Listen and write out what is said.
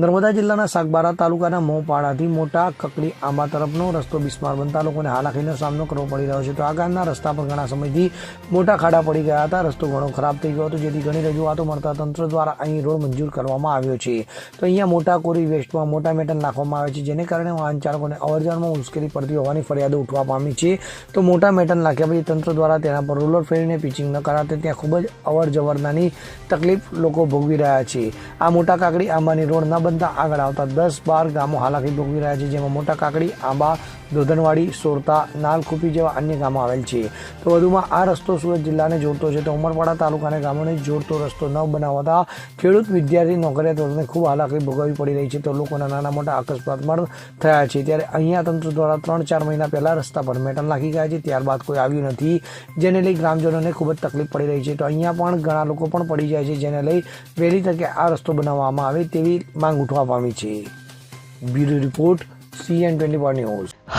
નર્મદા જિલ્લાના સાગબારા તાલુકાના મોપાડાથી મોટા કકડી આંબા તરફનો રસ્તો બિસ્માર બનતા લોકોને હાલાકીનો સામનો કરવો પડી રહ્યો છે. તો આ ગામના રસ્તા પર ઘણા સમયથી મોટા ખાડા પડી ગયા હતા. રસ્તો ઘણો ખરાબ થઈ ગયો હતો, જેથી ઘણી રજૂઆતો મળતા તંત્ર દ્વારા અહીં રોડ મંજૂર કરવામાં આવ્યો છે. તો અહીંયા મોટા કોરી વેસ્ટમાં મોટા મેટલ નાખવામાં આવે છે, જેને કારણે વાહન ચાલકોને અવરજવરમાં મુશ્કેલી પડતી હોવાની ફરિયાદો ઉઠવા પામી છે. તો મોટા મેટલ નાખ્યા પછી તંત્ર દ્વારા તેના પર રોલર ફેરીને પિચિંગ ન કરાતે ત્યાં ખૂબ જ અવર જવરનાની તકલીફ લોકો ભોગવી રહ્યા છે. આ મોટા કાકડી આંબાની રોડ ન બનતા આગળ આવતા દસ બાર ગામો હાલાકી ભોગવી રહ્યા છે જેમાં મોટા કાકડી આંબા દોધનવાડી, સોરતા, નાલખુપી જેવા અન્ય ગામો આવેલ છે. તો વધુમાં આ રસ્તો સુરત જિલ્લાને જોડતો છે. તો ઉમરપાડા તાલુકાના ગામોને જોડતો રસ્તો ન બનાવતા ખેડૂત વિદ્યાર્થી નોકરિયાત ખૂબ હાલાકી ભોગવવી પડી રહી છે. તો લોકોના નાના મોટા અકસ્માત પણ થયા છે. ત્યારે અહીંયા તંત્ર દ્વારા ત્રણ ચાર મહિના પહેલાં રસ્તા પર મેટલ નાખી ગયા છે. ત્યારબાદ કોઈ આવ્યું નથી, જેને લઈ ગ્રામજનોને ખૂબ જ તકલીફ પડી રહી છે. તો અહીંયા પણ ઘણા લોકો પણ પડી જાય છે, જેને લઈ વહેલી તકે આ રસ્તો બનાવવામાં આવે તેવી માંગ ઉઠવા પામી છે. Bureau report, CN twenty four news.